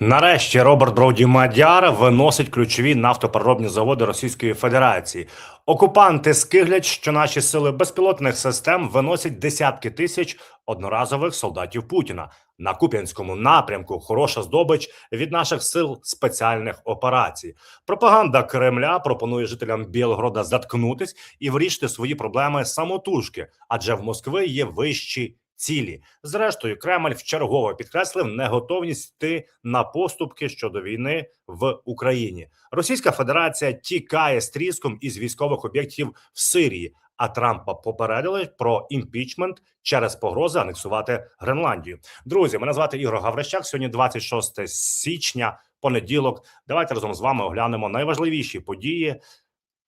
Нарешті Роберт Броуді Мадяр виносить ключові нафтопереробні заводи Російської Федерації. Окупанти скиглять, що наші сили безпілотних систем виносять десятки тисяч одноразових солдатів Путіна на Куп'янському напрямку. Хороша здобич від наших сил спеціальних операцій. Пропаганда Кремля пропонує жителям Білгорода заткнутись і вирішити свої проблеми самотужки, адже в Москви є вищі цілі. Зрештою, Кремль вчергово підкреслив неготовність йти на поступки щодо війни в Україні. Російська Федерація тікає з тріском із військових об'єктів в Сирії. А Трампа попередили про імпічмент через погрози анексувати Гренландію. Друзі, мене звати Ігор Гаврищак. Сьогодні 26 січня, понеділок. Давайте разом з вами оглянемо найважливіші події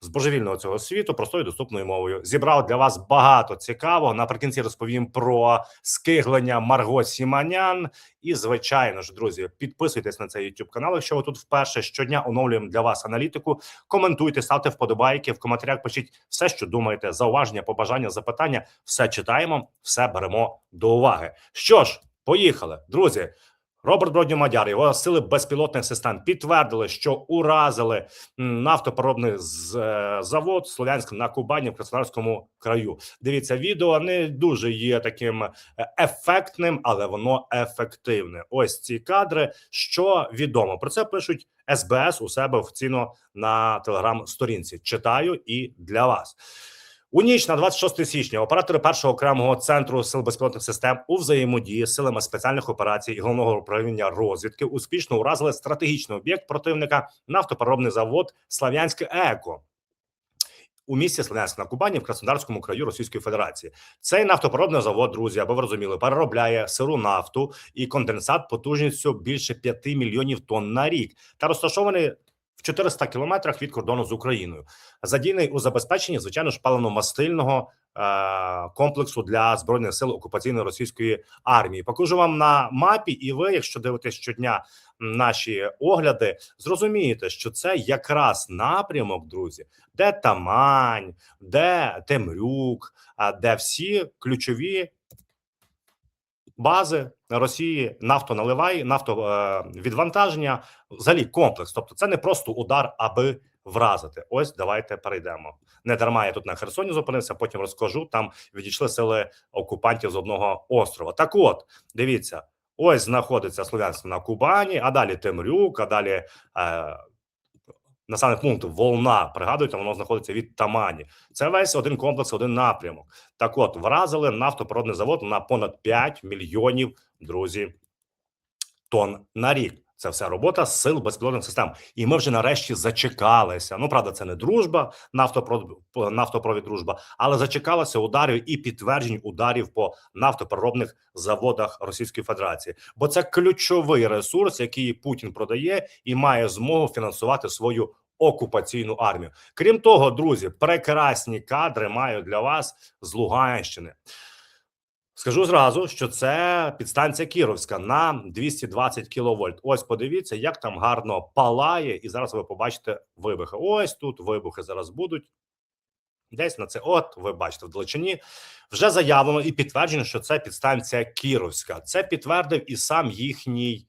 з божевільного цього світу простою доступною мовою. Зібрав для вас багато цікавого. Наприкінці розповім про скиглення Марго Сіманян. І, звичайно ж, друзі, підписуйтесь на цей YouTube канал. Якщо ви тут вперше щодня оновлюємо для вас аналітику. Коментуйте, ставте вподобайки в коментарях. Пишіть все, що думаєте, зауваження, побажання, запитання. Все читаємо, все беремо до уваги. Що ж, поїхали, друзі. Роберт Бродні Мадяр, його сили безпілотних систем підтвердили, що уразили з- е, завод Слов'янськ на Кубані в Краснодарському краю. Дивіться, відео не дуже є таким е, ефектним, але воно ефективне. Ось ці кадри. Що відомо про це пишуть СБС у себе офіційно на телеграм-сторінці. Читаю і для вас. У ніч на 26 січня оператори першого окремого центру сил безпілотних систем у взаємодії з силами спеціальних операцій і головного управління розвідки успішно уразили стратегічний об'єкт противника нафтопереробний завод Слав'янське Еко. У місті Слов'янськ на Кубані в Краснодарському краю Російської Федерації цей нафтопереробний завод, друзі, аби ви розуміли, переробляє сиру нафту і конденсат потужністю більше 5 мільйонів тонн на рік та розташований 400 кілометрах від кордону з Україною. Задійний у забезпеченні, звичайно ж, паливно-мастильного е- комплексу для збройних сил окупаційної російської армії. Покажу вам на мапі, і ви, якщо дивитесь щодня наші огляди, зрозумієте, що це якраз напрямок, друзі, де Тамань, де Темрюк, де всі ключові бази Росії нафтоналивай, нафтовідвантаження, взагалі комплекс. Тобто, це не просто удар, аби вразити. Ось давайте перейдемо. Не дарма я тут на Херсоні зупинився. Потім розкажу. Там відійшли сили окупантів з одного острова. Так, от дивіться, ось знаходиться Слов'янськ на Кубані, а далі Темрюк, а далі. Е, Населений пункт Волна, пригадуйте, воно знаходиться від Тамані. Це весь один комплекс, один напрямок. Так, от вразили нафтопородний завод на понад 5 мільйонів друзі тонн на рік. Це все робота сил безпілотних систем. І ми вже нарешті зачекалися. Ну правда, це не дружба, нафтопровід, нафтопровід дружба, але зачекалися ударів і підтверджень ударів по нафтопереробних заводах Російської Федерації. Бо це ключовий ресурс, який Путін продає і має змогу фінансувати свою окупаційну армію. Крім того, друзі, прекрасні кадри маю для вас з Луганщини. Скажу зразу, що це підстанція Кіровська на 220 кіловольт. Ось подивіться, як там гарно палає, і зараз ви побачите вибухи. Ось тут вибухи зараз будуть. Десь на це, от ви бачите, в далечині вже заявлено і підтверджено, що це підстанція Кіровська. Це підтвердив і сам їхній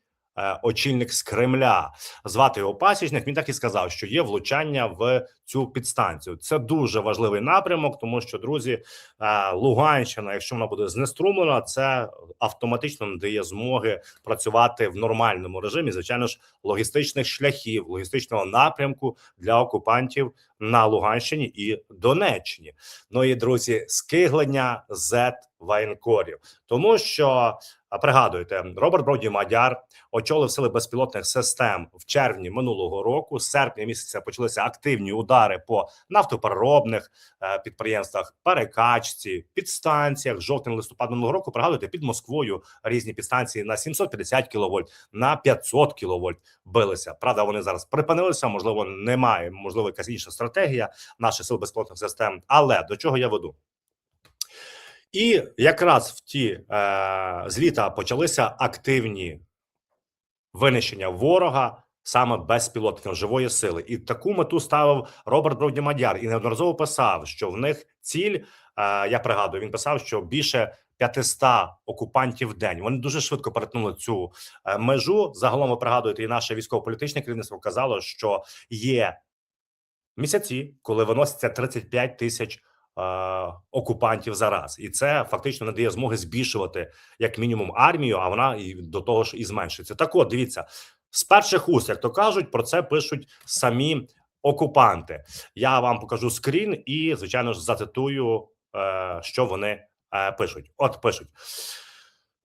очільник з Кремля. Звати його Пасічник. Він так і сказав, що є влучання в цю підстанцію. Це дуже важливий напрямок, тому що друзі, е, Луганщина, якщо вона буде знеструмлена, це автоматично надає змоги працювати в нормальному режимі. Звичайно ж, логістичних шляхів, логістичного напрямку для окупантів на Луганщині і Донеччині. Ну і друзі, скиглення Z воєнкорів, тому що пригадуйте, Роберт Броді Мадяр очолив сили безпілотних систем в червні минулого року. З серпня місяця почалися активні удари по нафтопереробних е, підприємствах, перекачці, підстанціях. Жовтень листопад минулого року пригадуйте під Москвою різні підстанції на 750 кВт, на 500 кВт билися. Правда, вони зараз припинилися. Можливо, немає, можливо, якась інша стратегія наших сил безпілотних систем. Але до чого я веду? І якраз в ті е, з літа почалися активні винищення ворога саме безпілотників живої сили, і таку мету ставив Роберт Бровдімадяр і неодноразово писав, що в них ціль. е, Я пригадую, він писав, що більше 500 окупантів в день. Вони дуже швидко перетнули цю е, межу. Загалом ви пригадуєте, і наше військово-політичне керівництво казало, що є місяці, коли виноситься 35 тисяч окупантів зараз, і це фактично не дає змоги збільшувати як мінімум армію, а вона і до того ж і зменшиться. Так, от дивіться з перших уст, як то кажуть, про це пишуть самі окупанти. Я вам покажу скрін і, звичайно ж, зацитую, е, що вони е, пишуть. От пишуть.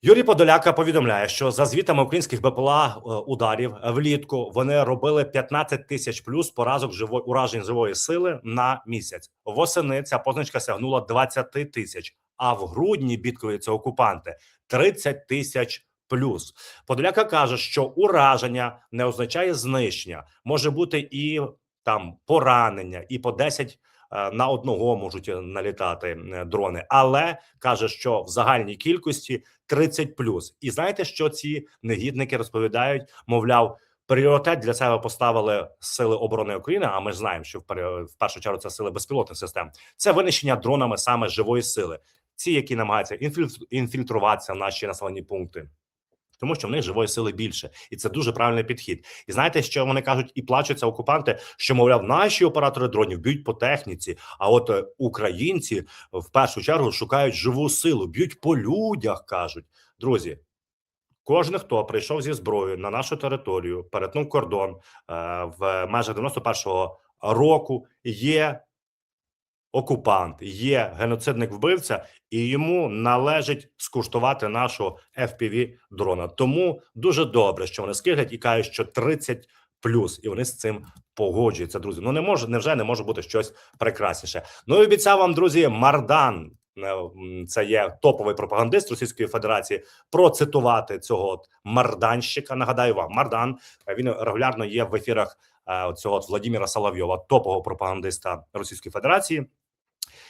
Юрій Подоляка повідомляє, що за звітами українських БПЛА е, ударів влітку вони робили 15 тисяч плюс поразок живо, уражень живої сили на місяць. Восени ця позначка сягнула 20 тисяч, а в грудні бідкуються окупанти 30 тисяч плюс. Подоляка каже, що ураження не означає знищення, може бути і там поранення, і по 10 е, на одного можуть е, налітати е, дрони, але каже, що в загальній кількості 30 плюс. І знаєте, що ці негідники розповідають? Мовляв, пріоритет для себе поставили сили оборони України. А ми ж знаємо, що в першу чергу це сили безпілотних систем. Це винищення дронами саме живої сили, ці, які намагаються інфільтр- інфільтруватися в наші населені пункти. Тому що в них живої сили більше, і це дуже правильний підхід. І знаєте, що вони кажуть і плачуться окупанти, що мовляв, наші оператори дронів б'ють по техніці. А от е, українці в першу чергу шукають живу силу, б'ють по людях. кажуть друзі. Кожен, хто прийшов зі зброєю на нашу територію, перетнув кордон е, в межах 91-го року, є окупант, є геноцидник вбивця, і йому належить скуштувати нашого fpv дрона. Тому дуже добре, що вони скиглять і кажуть, що 30 плюс, і вони з цим погоджуються. Друзі, ну не може, невже не може бути щось прекрасніше. Ну і обіцяв вам, друзі, Мардан. е, Це є топовий пропагандист Російської Федерації. Процитувати цього марданщика. Нагадаю вам, Мардан е, він регулярно є в ефірах е, цього от Владимира Соловйова, топового пропагандиста Російської Федерації.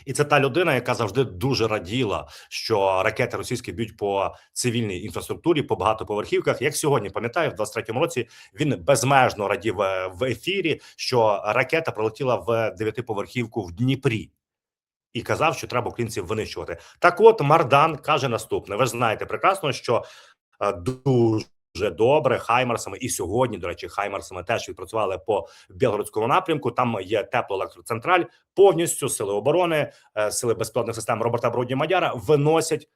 І це та людина, яка завжди дуже раділа, що ракети російські б'ють по цивільній інфраструктурі, по багатоповерхівках. Як сьогодні пам'ятаю, в 23-му році він безмежно радів е, в ефірі, що ракета прилетіла в дев'ятиповерхівку в Дніпрі. І казав, що треба українців винищувати. Так, от Мардан каже наступне: ви ж знаєте прекрасно, що е, дуже добре Хаймарсами, і сьогодні, до речі, Хаймарсами теж відпрацювали по Білгородському напрямку. Там є теплоелектроцентраль, повністю сили оборони, е, сили безпілотних систем Роберта Бродні Мадяра виносять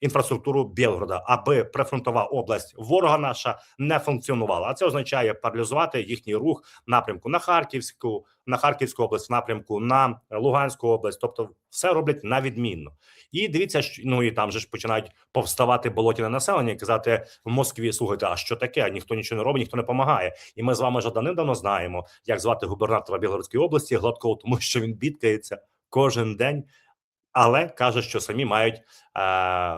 інфраструктуру Білгорода, аби прифронтова область ворога наша не функціонувала. А це означає паралізувати їхній рух напрямку на Харківську, на Харківську область, напрямку на Луганську область. Тобто, все роблять на відмінно. І дивіться, що ну і там же ж починають повставати болотіне населення і казати в Москві: слухайте, а що таке? Ніхто нічого не робить, ніхто не допомагає. І ми з вами вже давним-давно знаємо, як звати губернатора Білгородської області Гладкого, тому що він бідкається кожен день. Але каже, що самі мають е,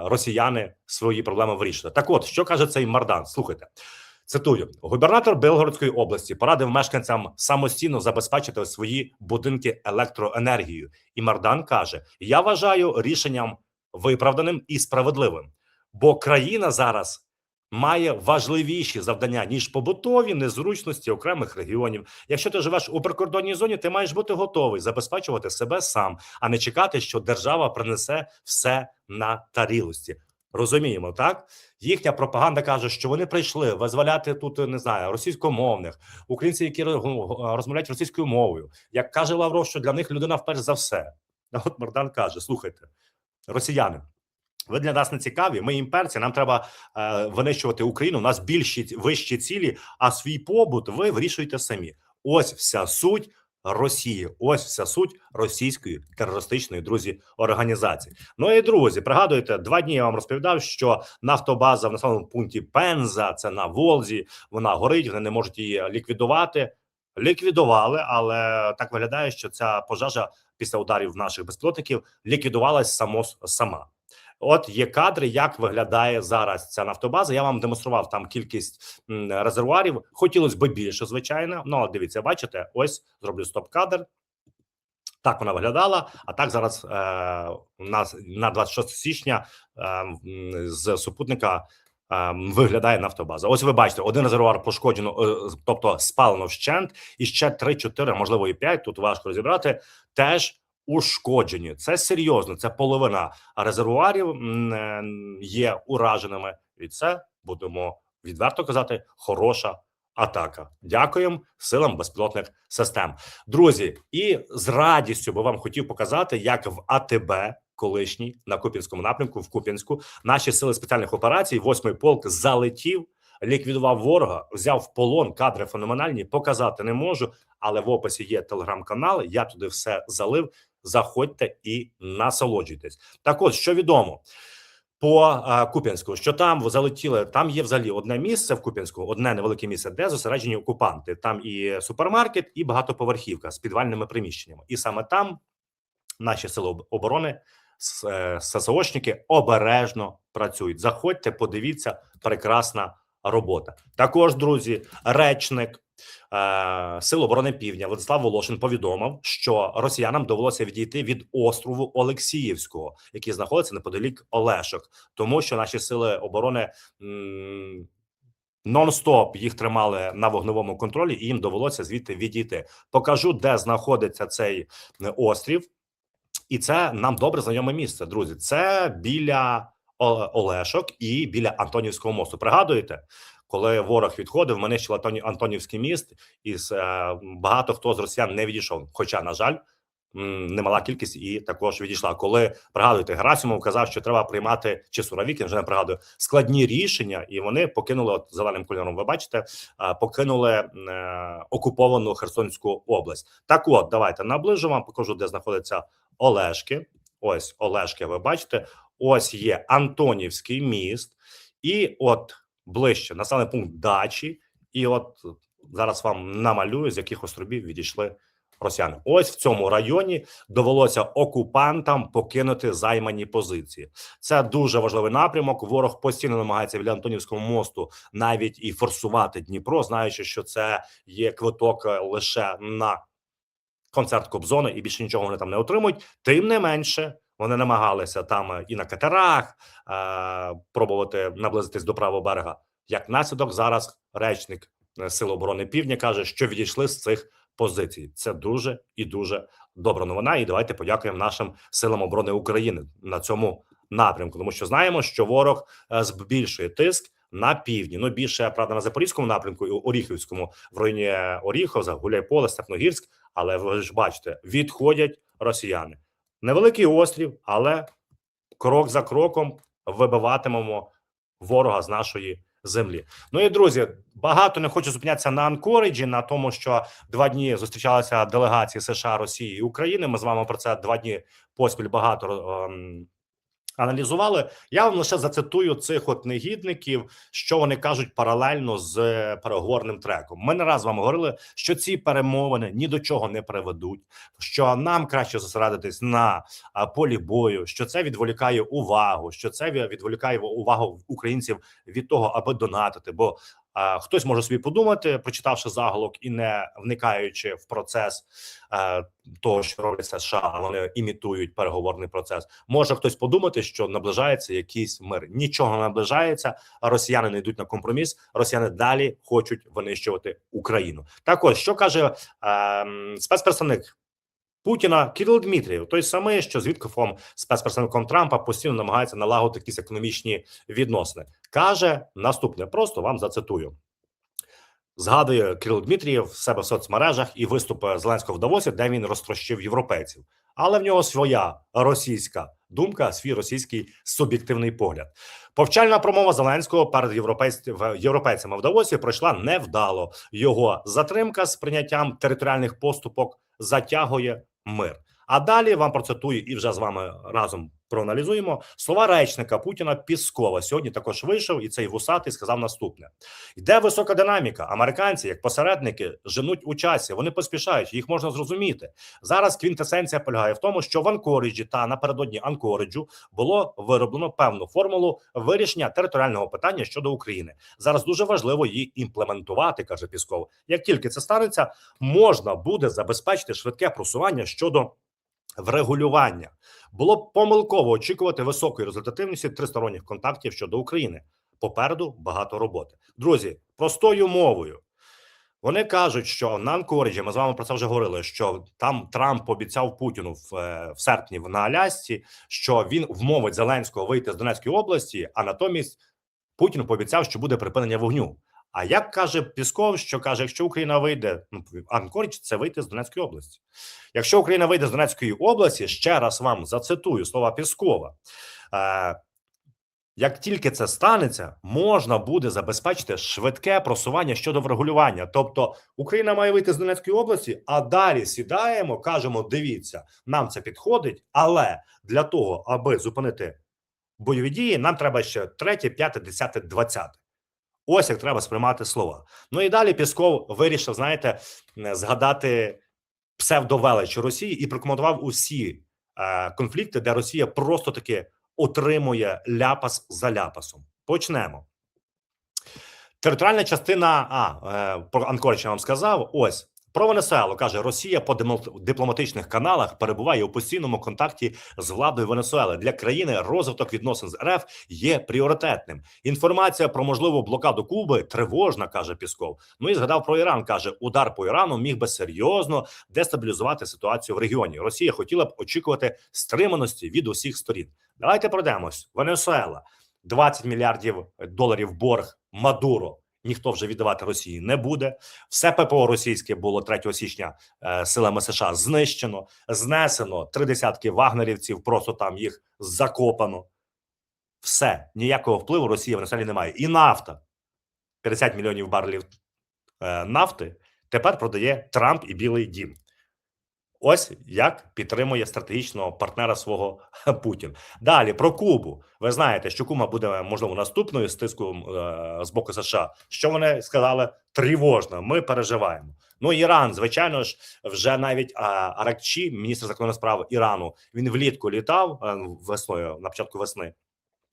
росіяни свої проблеми вирішити. Так, от що каже цей Мардан? Слухайте, цитую: губернатор Белгородської області порадив мешканцям самостійно забезпечити свої будинки електроенергією. І Мардан каже: Я вважаю рішенням виправданим і справедливим, бо країна зараз. Має важливіші завдання ніж побутові незручності окремих регіонів. Якщо ти живеш у прикордонній зоні, ти маєш бути готовий забезпечувати себе сам, а не чекати, що держава принесе все на тарілості. Розуміємо, так їхня пропаганда каже, що вони прийшли визволяти тут не знаю російськомовних українців, які ро- розмовляють російською мовою. Як каже Лавров, що для них людина вперше за все. От Мардан каже: слухайте, росіяни. Ви для нас не цікаві. Ми імперці. Нам треба е, винищувати Україну. У нас більші вищі цілі, а свій побут ви вирішуєте самі. Ось вся суть Росії. Ось вся суть російської терористичної друзі організації. Ну і друзі, пригадуєте, два дні я вам розповідав, що нафтобаза в населеному пункті Пенза, це на Волзі. Вона горить, вони не можуть її ліквідувати. Ліквідували, але так виглядає, що ця пожежа після ударів наших безпілотників ліквідувалась само сама. От є кадри, як виглядає зараз ця нафтобаза. Я вам демонстрував там кількість резервуарів. Хотілося б більше, звичайно. Ну дивіться, бачите, ось зроблю стоп-кадр. Так вона виглядала. А так зараз е, у нас на 26 січня е, з супутника е, виглядає нафтобаза. Ось ви бачите, один резервуар пошкоджено, е, тобто спалено вщент, і ще 3-4, можливо, і 5, тут важко розібрати, теж ушкоджені. Це серйозно. Це половина резервуарів е, є ураженими, і це будемо відверто казати. Хороша атака. Дякуємо силам безпілотних систем, друзі. І з радістю би вам хотів показати, як в АТБ. Колишній на Куп'янському напрямку в Куп'янську наші сили спеціальних операцій, восьмий полк залетів, ліквідував ворога, взяв в полон кадри феноменальні. Показати не можу, але в описі є телеграм-канал. Я туди все залив. Заходьте і насолоджуйтесь. Так, от що відомо по Куп'янську, що там залетіли. Там є взагалі одне місце в Куп'янську, одне невелике місце, де зосереджені окупанти. Там і супермаркет, і багатоповерхівка з підвальними приміщеннями. І саме там наші сили оборони е, ССОшники обережно працюють. Заходьте, подивіться, прекрасна робота. Також, друзі, речник Сил оборони Півдня Владислав Волошин повідомив, що росіянам довелося відійти від острову Олексіївського, який знаходиться неподалік Олешок, тому що наші сили оборони. Нон-стоп їх тримали на вогневому контролі, і їм довелося звідти відійти. Покажу, де знаходиться цей е, острів, і це нам добре знайоме місце. Друзі. Це біля Олешок і біля Антонівського мосту. Пригадуєте, коли ворог відходив, нищили Антоні- Антонівський міст, і е, багато хто з росіян не відійшов. Хоча, на жаль, немала кількість і також відійшла. Коли пригадуєте, Герасимов казав, що треба приймати чи Суровікін, вже не пригадую складні рішення, і вони покинули от зеленим кольором. Ви бачите, покинули е, окуповану Херсонську область. Так, от давайте наближу вам, покажу, де знаходиться Олешки. Ось Олешки. Ви бачите, ось є Антонівський міст, і от ближче населений пункт дачі. І от зараз вам намалюю, з яких островів відійшли росіяни. Ось в цьому районі довелося окупантам покинути займані позиції. Це дуже важливий напрямок. Ворог постійно намагається біля Антонівського мосту навіть і форсувати Дніпро, знаючи, що це є квиток е, лише на концерт Кобзона, і більше нічого вони там не отримують. Тим не менше, вони намагалися там е, і на катерах е, пробувати наблизитись до правого берега. Як наслідок, зараз речник е, Сил оборони Півдня каже, що відійшли з цих позицій. Це дуже і дуже добра новина. І давайте подякуємо нашим силам оборони України на цьому напрямку, тому що знаємо, що ворог е, збільшує тиск. На півдні, ну більше правда на запорізькому напрямку і Оріхівському в районі Оріхова, Гуляйполе, Степногірськ. Але ви ж бачите, відходять росіяни. Невеликий острів, але крок за кроком вибиватимемо ворога з нашої землі. Ну і друзі, багато не хочу зупинятися на Анкориджі, на тому, що два дні зустрічалися делегації США, Росії і України. Ми з вами про це два дні поспіль багато ем, аналізували. Я вам лише зацитую цих от негідників, що вони кажуть паралельно з переговорним треком. Ми не раз вам говорили, що ці перемовини ні до чого не приведуть, що нам краще зосередитись на полі бою, що це відволікає увагу, що це відволікає увагу українців від того, аби донатити. Бо хтось може собі подумати, прочитавши заголовок і не вникаючи в процес е, того, що роблять США, вони імітують переговорний процес. Може хтось подумати, що наближається якийсь мир. Нічого не наближається. Росіяни не йдуть на компроміс. Росіяни далі хочуть винищувати Україну. Так ось що каже е, спецпредставник Путіна Кирил Дмитрієв, той самий, що з Віткофом, спецпредставником Трампа, постійно намагається налагодити якісь економічні відносини. Каже наступне: просто вам зацитую. Згадує Кирил Дмитрієв в себе в соцмережах і виступи Зеленського в Давосі, де він розтрощив європейців. Але в нього своя російська думка, свій російський суб'єктивний погляд. Повчальна промова Зеленського перед європейцями в Давосі пройшла невдало. Його затримка з прийняттям територіальних поступок затягує мир. А далі вам процитую і вже з вами разом проаналізуємо слова речника Путіна Піскова. Сьогодні також вийшов і цей вусатий сказав наступне: йде висока динаміка. Американці, як посередники, женуть у часі. Вони поспішають, їх можна зрозуміти. Зараз квінтесенція полягає в тому, що в Анкориджі та напередодні Анкориджу було вироблено певну формулу вирішення територіального питання щодо України. Зараз дуже важливо її імплементувати, каже Пісков. Як тільки це станеться, можна буде забезпечити швидке просування щодо врегулювання. Було б помилково очікувати високої результативності тристоронніх контактів щодо України. Попереду багато роботи. Друзі, простою мовою. Вони кажуть, що на Анкоріджі, ми з вами про це вже говорили. Що там Трамп обіцяв Путіну в, е, в серпні на Алясці, що він вмовить Зеленського вийти з Донецької області, а натомість Путін пообіцяв, що буде припинення вогню. А як каже Пісков, що каже, якщо Україна вийде, ну Анкоріч, це вийти з Донецької області. Якщо Україна вийде з Донецької області, ще раз вам зацитую слова Піскова. Е, як тільки це станеться, можна буде забезпечити швидке просування щодо врегулювання. Тобто Україна має вийти з Донецької області, а далі сідаємо, кажемо: дивіться, нам це підходить, але для того, аби зупинити бойові дії, нам треба ще третє, п'яте, десяте, двадцяте. Ось як треба сприймати слова. Ну і далі Пісков вирішив, знаєте, е, згадати псевдовелич Росії і прокоментував усі е, конфлікти, де Росія просто таки отримує ляпас за ляпасом. Почнемо. Територіальна частина А е, про Анкорич вам сказав. Ось про Венесуелу каже: Росія по дипломатичних каналах перебуває у постійному контакті з владою Венесуели. Для країни розвиток відносин з РФ є пріоритетним. Інформація про можливу блокаду Куби тривожна, каже Пісков. Ну і згадав про Іран. каже, удар по Ірану міг би серйозно дестабілізувати ситуацію в регіоні. Росія хотіла б очікувати стриманості від усіх сторін. Давайте пройдемось. Венесуела 20 мільярдів доларів борг Мадуро. Ніхто вже віддавати Росії не буде. Все ППО російське було 3 січня е, силами США знищено, знесено три десятки вагнерівців, просто там їх закопано. Все ніякого впливу Росія в Венесуелі немає. І нафта 50 мільйонів барлів е, нафти тепер продає Трамп і Білий Дім. Ось як підтримує стратегічного партнера свого Путін. Далі про Кубу. Ви знаєте, що Куба буде можливо наступною стиском е, з боку США. Що вони сказали? Тривожно. Ми переживаємо. Ну Іран, звичайно ж, вже навіть Аракчі, міністр закордонних справ Ірану, він влітку літав е, весною на початку весни.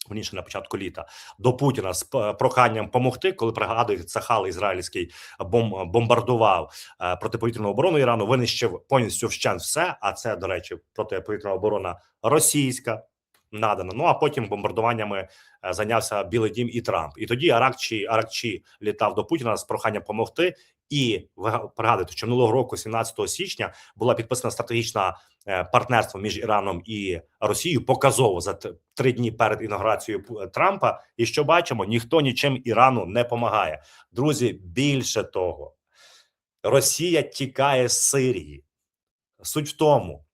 Вніше на початку літа до Путіна з проханням помогти, коли пригадує Цахал ізраїльський бом, бомбардував е, протиповітряну оборону Ірану, винищив повністю вщент все. А це, до речі, протиповітряна оборона російська надана. Ну а потім бомбардуваннями е, зайнявся Білий Дім і Трамп. І тоді Аракчі Аракчі літав до Путіна з проханням помогти. І ви пригадуєте, що минулого року, 17 січня, була підписана стратегічна партнерство між Іраном і Росією показово за три дні перед інаугурацією Трампа. І що бачимо, ніхто нічим Ірану не допомагає. Друзі, більше того, Росія тікає з Сирії. Суть в тому,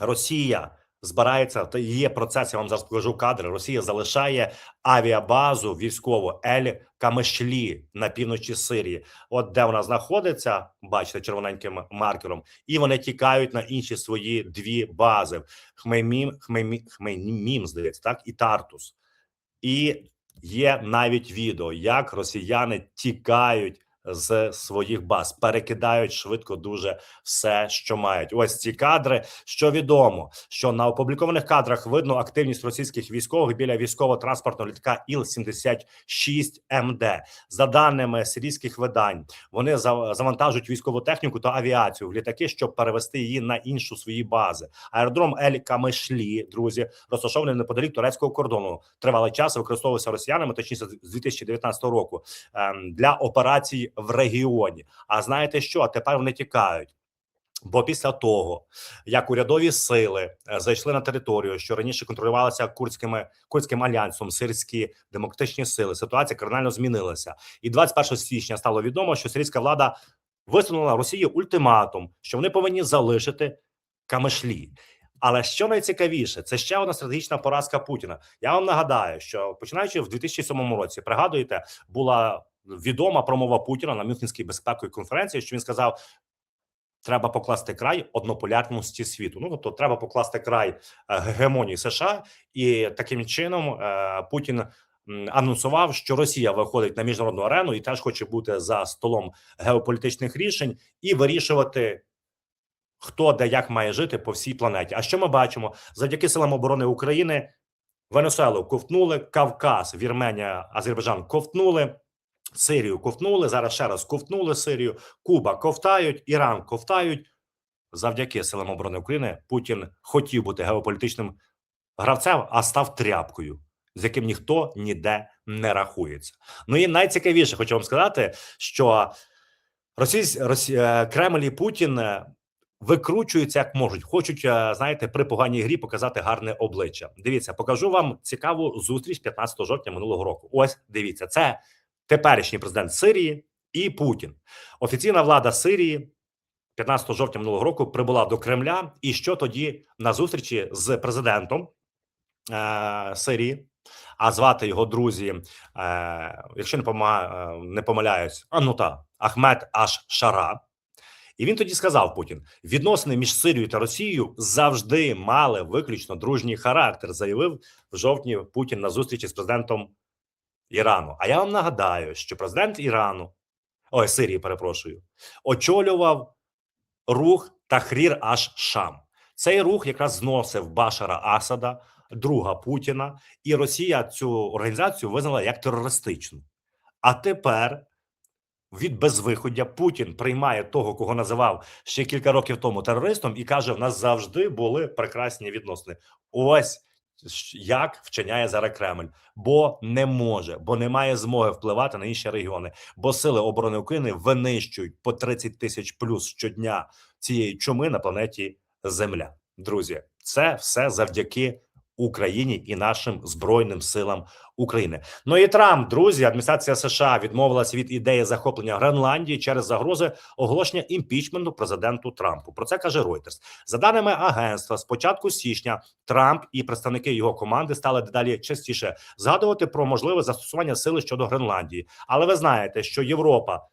Росія збирається, та є процес. Я вам зараз покажу кадри. Росія залишає авіабазу військову Ель Камешлі на півночі Сирії. От де вона знаходиться, бачите, червоненьким маркером, і вони тікають на інші свої дві бази: Хмеймім, Хмеймі, Хмеймім, здається, так і Тартус. І є навіть відео, як росіяни тікають з своїх баз, перекидають швидко дуже все, що мають. Ось ці кадри. Що відомо, що на опублікованих кадрах видно активність російських військових біля військово-транспортного літака Іл-76 МД. За даними сирійських видань, вони за- завантажують військову техніку та авіацію в літаки, щоб перевести її на іншу свої бази. Аеродром Ель Камешлі, друзі, розташований неподалік турецького кордону. Тривалий час використовувався росіянами, точніше з 2019 року, ем, для операцій в регіоні. А знаєте що? Тепер вони тікають. Бо після того, як урядові сили е, зайшли на територію, що раніше контролювалася курдськими курдським альянсом, сирські демократичні сили, ситуація кардинально змінилася. І 21 січня стало відомо, що сирійська влада висунула Росії ультиматум, що вони повинні залишити Камешлі. Але що найцікавіше, це ще одна стратегічна поразка Путіна. Я вам нагадаю, що починаючи в 2007 році, пригадуєте, була відома промова Путіна на Мюнхенській безпековій конференції, що він сказав: треба покласти край однополярності світу. Ну тобто, треба покласти край е, гегемонії США, і таким чином е, Путін анонсував, що Росія виходить на міжнародну арену і теж хоче бути за столом геополітичних рішень і вирішувати. Хто де як має жити по всій планеті? А що ми бачимо завдяки силам оборони України? Венесуелу ковтнули, Кавказ, Вірменія, Азербайджан ковтнули, Сирію ковтнули. Зараз ще раз ковтнули Сирію, Куба ковтають, Іран ковтають. Завдяки силам оборони України Путін хотів бути геополітичним гравцем, а став тряпкою, з яким ніхто ніде не рахується. Ну і найцікавіше, хочу вам сказати, що Російсь, Росі... е, Кремль і Путін е, викручуються як можуть. Хочуть, е, знаєте, при поганій грі показати гарне обличчя. Дивіться, покажу вам цікаву зустріч 15 жовтня минулого року. Ось дивіться, це теперішній президент Сирії і Путін. Офіційна влада Сирії 15 жовтня минулого року прибула до Кремля. І що тоді на зустрічі з президентом е, Сирії? А звати його друзі, е, якщо не пома, е, не помиляюсь, а ну та Ахмед Аш Шара. І він тоді сказав Путін: відносини між Сирією та Росією завжди мали виключно дружній характер. Заявив в жовтні Путін на зустрічі з президентом Ірану. А я вам нагадаю, що президент Ірану, ой, Сирії, перепрошую, очолював рух Тахрір аш Шам. Цей рух якраз зносив Башара Асада, друга Путіна, і Росія цю організацію визнала як терористичну. А тепер від безвиходя Путін приймає того, кого називав ще кілька років тому терористом, і каже: в нас завжди були прекрасні відносини. Ось як вчиняє зараз Кремль, бо не може, бо не має змоги впливати на інші регіони. Бо сили оборони України винищують по 30 тисяч плюс щодня цієї чуми на планеті Земля. Друзі, це все завдяки Україні і нашим збройним силам України. Ну і Трамп, друзі, адміністрація США відмовилася від ідеї захоплення Гренландії через загрози оголошення імпічменту президенту Трампу. Про це каже Reuters. За даними агентства, з початку січня Трамп і представники його команди стали дедалі частіше згадувати про можливе застосування сили щодо Гренландії. Але ви знаєте, що Європа.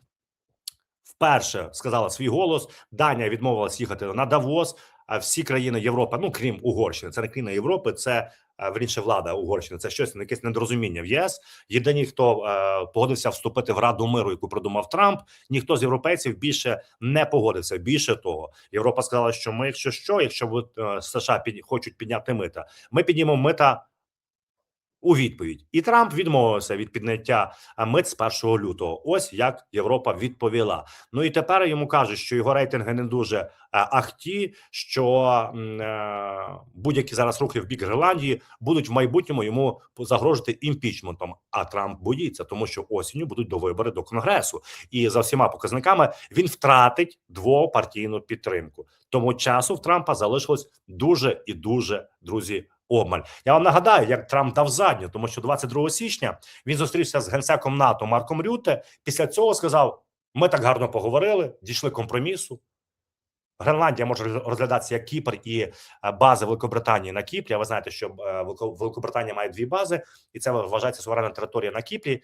Вперше сказала свій голос. Данія відмовилась їхати на Давос. А всі країни Європи, ну крім Угорщини, це не країна Європи, це е, верніше влада Угорщини. Це щось якесь недорозуміння в ЄС. Єдині, хто е, погодився вступити в Раду миру, яку придумав Трамп, ніхто з європейців більше не погодився. Більше того, Європа сказала, що ми, якщо що, якщо ви, е, США під, хочуть підняти мита, ми піднімемо мита. У відповідь і Трамп відмовився від підняття мит з 1 лютого. Ось як Європа відповіла. Ну і тепер йому кажуть, що його рейтинги не дуже ахті, що е, будь-які зараз рухи в бік Гренландії будуть в майбутньому йому загрожувати імпічментом. А Трамп боїться, тому що осінню будуть до вибори до конгресу, і за всіма показниками він втратить двопартійну підтримку. Тому часу в Трампа залишилось дуже і дуже друзі. Обмаль. Я вам нагадаю, як Трамп дав задню, тому що 22 січня він зустрівся з генсеком НАТО Марком Рюте. Після цього сказав: ми так гарно поговорили, дійшли компромісу. Гренландія може розглядатися як Кіпр і е, бази Великобританії на Кіпрі. Ви знаєте, що е, Великобританія має дві бази, і це вважається суверенна територія на Кіпрі.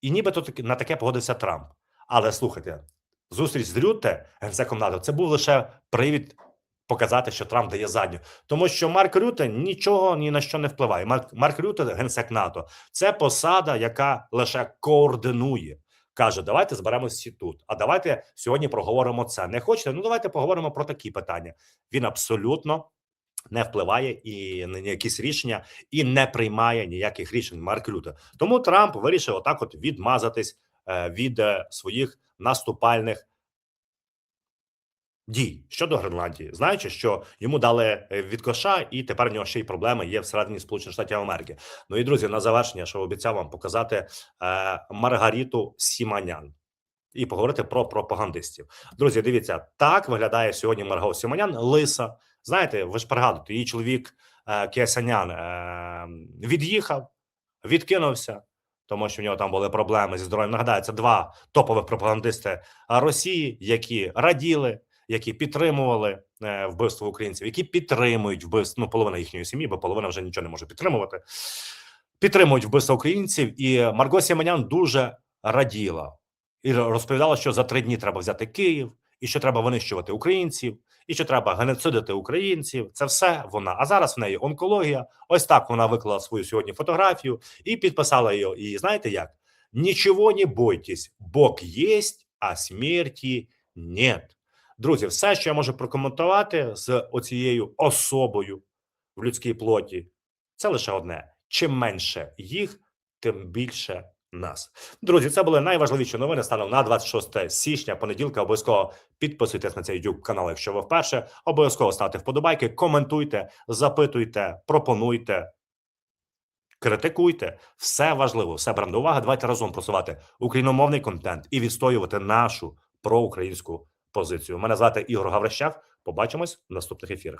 І нібито на таке погодився Трамп. Але слухайте, зустріч з Рюте, генсеком НАТО, це був лише привід показати, що Трамп дає задню, тому що Марк Рюте нічого ні на що не впливає. Марк, Марк Рюте, генсек НАТО, це посада, яка лише координує. Каже, давайте зберемося всі тут. А давайте сьогодні проговоримо це. Не хочете? Ну давайте поговоримо про такі питання. Він абсолютно не впливає і на якісь рішення, і не приймає ніяких рішень. Марк Рюте. Тому Трамп вирішив отак, от відмазатись е, від е, своїх наступальних дій щодо Гренландії, знаючи, що йому дали е, від коша, і тепер у нього ще й проблеми є всередині Сполучених Штатів Америки. Ну і друзі, на завершення, що обіцяв вам показати е, Маргаріту Сіманян. І поговорити про пропагандистів. Друзі, дивіться, так виглядає сьогодні Марго Сіманян Лиса. Знаєте, ви ж пригадуєте, її чоловік е, Кіасанян е, від'їхав, відкинувся, тому що в нього там були проблеми зі здоров'ям. Нагадаю, це два топових пропагандисти Росії, які раділи, які підтримували е, вбивство українців, які підтримують вбивство ну, половина їхньої сім'ї, бо половина вже нічого не може підтримувати. Підтримують вбивство українців, і Марго Сіманян дуже раділа і розповідала, що за три дні треба взяти Київ, і що треба винищувати українців, і що треба геноцидити українців. Це все вона. А зараз в неї онкологія. Ось так вона виклала свою сьогодні фотографію і підписала її. І знаєте як? Нічого не бойтесь, Бог єсть, а смерті нет. Друзі, все, що я можу прокоментувати з оцією особою в людській плоті, це лише одне: чим менше їх, тим більше нас. Друзі, це були найважливіші новини станом на 26 січня, понеділка. Обов'язково підписуйтесь на цей YouTube канал, якщо ви вперше. Обов'язково ставте вподобайки, коментуйте, запитуйте, пропонуйте. критикуйте. Все важливо, все беремо до уваги. Давайте разом просувати україномовний контент і відстоювати нашу проукраїнську позицію. Мене звати Ігор Гаврищак. Побачимось в наступних ефірах.